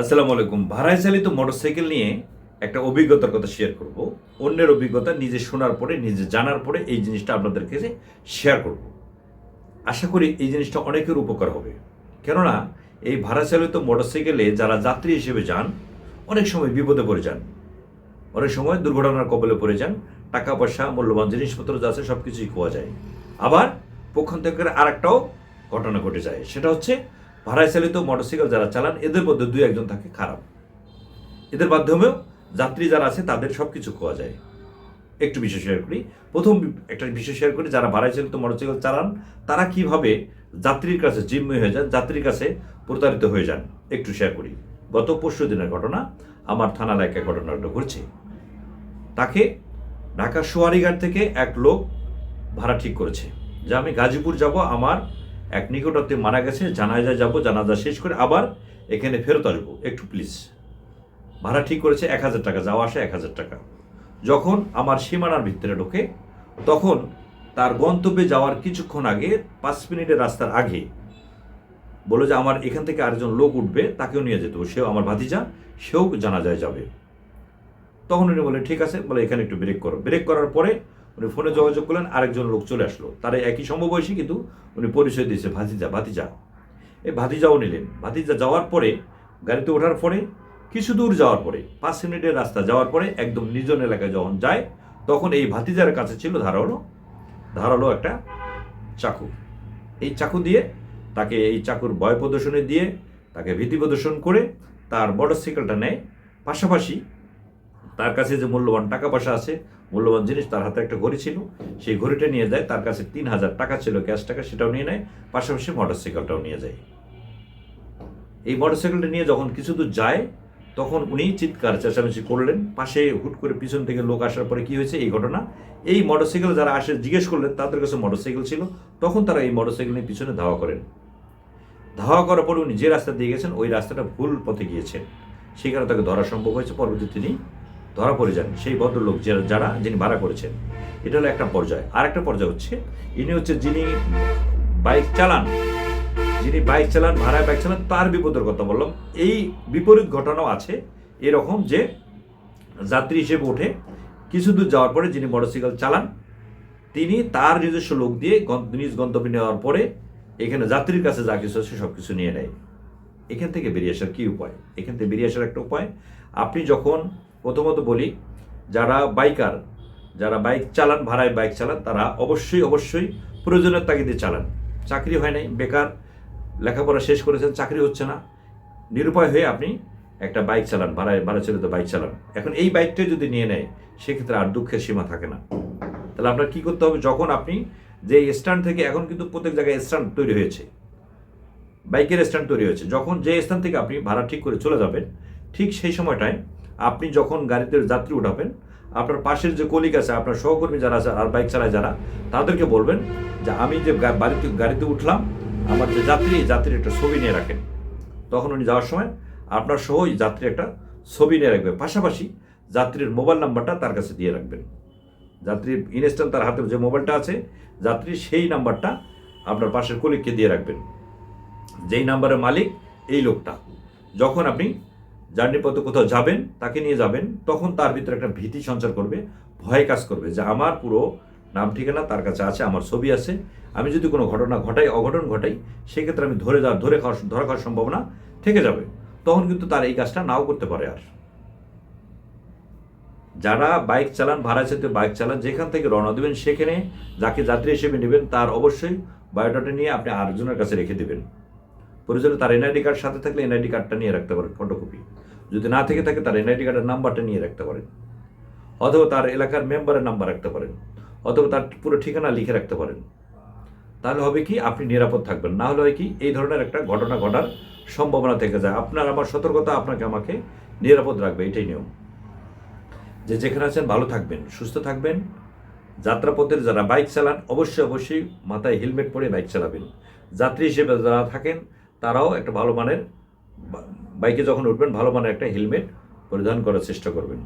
আসসালামু আলাইকুম। ভাড়ায় চালিত মোটরসাইকেল নিয়ে একটা অভিজ্ঞতার কথা শেয়ার করব। অন্যের অভিজ্ঞতা নিজে শোনার পরে, নিজে জানার পরে এই জিনিসটা আপনাদের কাছে শেয়ার করব। আশা করি এই জিনিসটা অনেকের উপকার হবে। কেননা, এই ভাড়া চালিত মোটরসাইকেলে যারা যাত্রী হিসেবে যান, অনেক সময় বিপদে পড়ে যান। অনেক সময় দুর্ঘটনার কবলে পড়ে যান। টাকা, পয়সা, মূল্যবান জিনিসপত্র যা আছে সব কিছুই খোয়া যায়। আবার পক্ষান্তরের আর একটাও ঘটনা ঘটে যায়। সেটা হচ্ছে ভাড়ায় চালিত মোটরসাইকেল যারা চালান, এদের মধ্যে দুই একজন থাকে খারাপ। এদের মাধ্যমেও যাত্রী যারা আছে, তাদের সব কিছু খোয়া যায়। একটু বিষয় শেয়ার করি। প্রথম একটা বিষয় শেয়ার করি, যারা ভাড়ায় চালিত মোটরসাইকেল চালান, তারা কীভাবে যাত্রীর কাছে জিম্মি হয়ে যান, যাত্রীর কাছে প্রতারিত হয়ে যান, একটু শেয়ার করি। গত পরশু দিনের ঘটনা, আমার থানা এলাকায় ঘটনাটা ঘটছে। তাকে ঢাকা সোয়ারিঘাট থেকে এক লোক ভাড়া ঠিক করেছে। যে আমি গাজীপুর যাব, আমার এক নিকটত্বে মারা গেছে, জানাজা যাব, জানাজা শেষ করে আবার এখানে ফেরত আসব। একটু প্লিজ ভাড়া ঠিক করেছে এক হাজার টাকা, যাওয়া আসা এক হাজার টাকা। যখন আমার সীমানার ভিতরে ঢোকে, তখন তার গন্তব্যে যাওয়ার কিছুক্ষণ আগে, পাঁচ মিনিটের রাস্তার আগে, বলে যে আমার এখান থেকে আরেকজন লোক উঠবে, তাকেও নিয়ে যেতে। সেও আমার ভাতিজা, সেও জানা যায় যাবে। তখন উনি বলে, ঠিক আছে। বলে, এখানে একটু ব্রেক করো। ব্রেক করার পরে উনি ফোনে যোগাযোগ করলেন, আরেকজন লোক চলে আসলো। তারা একই সমবয়সী কিন্তু উনি পরিচয় দিয়েছে ভাতিজা ভাতিজা। এই ভাতিজাও নিলেন। ভাতিজা যাওয়ার পরে গাড়িতে ওঠার পরে, কিছু দূর যাওয়ার পরে, পাঁচ মিনিটের রাস্তা যাওয়ার পরে একদম নিজন এলাকায় যখন যায়, তখন এই ভাতিজার কাছে ছিল ধারালো ধারালো একটা চাকু। এই চাকু দিয়ে তাকে এই চাকুর ভয় প্রদর্শনী দিয়ে তাকে ভীতি প্রদর্শন করে তার মোটরসাইকেলটা নেয়। পাশাপাশি তার কাছে যে মূল্যবান টাকা পয়সা আছে মূল্যবান জিনিস তার হাতে একটা ঘড়ি ছিল, সেই ঘড়িটা নিয়ে যায়, তার কাছে তিন হাজার টাকা ছিল, ক্যাশ টাকা সেটাও নিয়ে নেয়, পাশাপাশি মোটরসাইকেলটাও নিয়ে যায়। এই মোটরসাইকেলটা নিয়ে যখন কিছু দূর যায়, তখন উনি চিৎকার চেঁচামেচি করলেন, পাশে হুট করে পিছন থেকে লোক আসার পরে কি হয়েছে এই ঘটনা? এই মোটরসাইকেল যারা আসে জিজ্ঞেস করলেন, তাদের কাছে মোটরসাইকেল ছিল, তখন তারা এই মোটরসাইকেল নিয়ে পিছনে ধাওয়া করেন। ধাওয়া করার পরে উনি যে রাস্তা দিয়ে গেছেন, ওই রাস্তাটা ভুল পথে গিয়েছেন। সেই কারণে তাকে ধরা সম্ভব হয়েছে পরবর্তী তিনি ধরা পড়ে যান সেই ভদ্রলোক যারা, যিনি ভাড়া করেছেন। এটা হলো একটা পর্যায়। আর একটা পর্যায় হচ্ছে, ইনি হচ্ছে যিনি বাইক চালান, যিনি বাইক চালান, ভাড়ায় বাইক চালান, তার বিপদের কথা বললাম। এই বিপরীত ঘটনাও আছে, এরকম যে যাত্রী হিসেবে ওঠে কিছু দূর যাওয়ার পরে যিনি মোটরসাইকেল চালান, তিনি তার নিজস্ব লোক দিয়ে নিজ গন্তব্যে নেওয়ার পরে এখানে যাত্রীর কাছে যা কিছু আছে সব কিছু নিয়ে নেয়। এখান থেকে বেরিয়ে আসার কী উপায়? এখান থেকে বেরিয়ে আসার একটা উপায়, আপনি যখন প্রথমত বলি, যারা বাইকার, যারা বাইক চালান, ভাড়ায় বাইক চালান, তারা অবশ্যই অবশ্যই প্রয়োজনের তাগিদে চালান। চাকরি হয় নাই, বেকার, লেখাপড়া শেষ করেছেন, চাকরি হচ্ছে না। নিরুপায় হয়ে আপনি একটা বাইক চালান, ভাড়ায়, ভাড়া চালিত বাইক চালান। এখন এই বাইকটাই যদি নিয়ে নেয়, সেক্ষেত্রে আর দুঃখের সীমা থাকে না। তাহলে আপনার কী করতে হবে? যখন আপনি যে স্ট্যান্ড থেকে এখন কিন্তু প্রত্যেক জায়গায় স্ট্যান্ড তৈরি হয়েছে, বাইকের স্ট্যান্ড তৈরি হয়েছে, যখন যে স্থান থেকে আপনি ভাড়া ঠিক করে চলে যাবেন, ঠিক সেই সময়টায় আপনি যখন গাড়িতে যাত্রী উঠাবেন, আপনার পাশের যে কলিগ আছে, আপনার সহকর্মী যারা আছে আর বাইক চালায় যারা, তাদেরকে বলবেন যে আমি যে বাড়িতে, গাড়িতে উঠলাম, আমার যে যাত্রী যাত্রীর একটা ছবি নিয়ে রাখেন। তখন উনি যাওয়ার সময় আপনার সহ ওই যাত্রীর একটা ছবি নিয়ে রাখবে। পাশাপাশি যাত্রীর মোবাইল নাম্বারটা তার কাছে দিয়ে রাখবেন। যাত্রীর ইনস্ট্যান্ট তার হাতে যে মোবাইলটা আছে যাত্রীর সেই নাম্বারটা আপনার পাশের কলিগকে দিয়ে রাখবেন। যেই নাম্বারের মালিক এই লোকটা। যখন আপনি জার্নি পথে কোথাও যাবেন, তাকে নিয়ে যাবেন, তখন তার ভিতরে একটা ভীতি সঞ্চার করবে, ভয় কাজ করবে যে আমার পুরো নাম ঠিকানা তার কাছে আছে, আমার ছবি আছে। আমি যদি কোনো ঘটনা ঘটাই, অঘটন ঘটাই, সেক্ষেত্রে আমি ধরে যাওয়ার, ধরে খাওয়ার, ধরা খাওয়ার সম্ভাবনা থেকে যাবে। তখন কিন্তু তার এই কাজটা নাও করতে পারে আর। যারা বাইক চালান, ভাড়া চেতে বাইক চালান, যেখান থেকে রওনা দেবেন, সেখানে যাকে যাত্রী হিসেবে নেবেন, তার অবশ্যই বায়োডাটা নিয়ে আপনি আরেকজনের কাছে রেখে দেবেন। প্রয়োজনে তার এনআইডি কার্ড সাথে থাকলে এনআইডি কার্ডটা নিয়ে রাখতে পারেন, ফটোকপি। যদি না থেকে থাকে, তার এনআইডি কার্ডের নাম্বারটা নিয়ে রাখতে পারেন। অথবা তার এলাকার মেম্বারের নাম্বার রাখতে পারেন। অথবা তার পুরো ঠিকানা লিখে রাখতে পারেন। তাহলে হবে কি, আপনি নিরাপদ থাকবেন। না হলে হয় কি, এই ধরনের একটা ঘটনা ঘটার সম্ভাবনা থেকে যায়। আপনার আমার সতর্কতা আপনাকে আমাকে নিরাপদ রাখবে, এটাই নিয়ম। যে যেখানে আছেন, ভালো থাকবেন, সুস্থ থাকবেন। যাত্রাপথের যারা বাইক চালান, অবশ্যই অবশ্যই মাথায় হেলমেট পরে বাইক চালাবেন। যাত্রী হিসেবে যারা থাকেন, তারাও একটা ভালো মানের বাইকে যখন উঠবেন ভালো মানের একটা হেলমেট পরিধান করার চেষ্টা করবেন।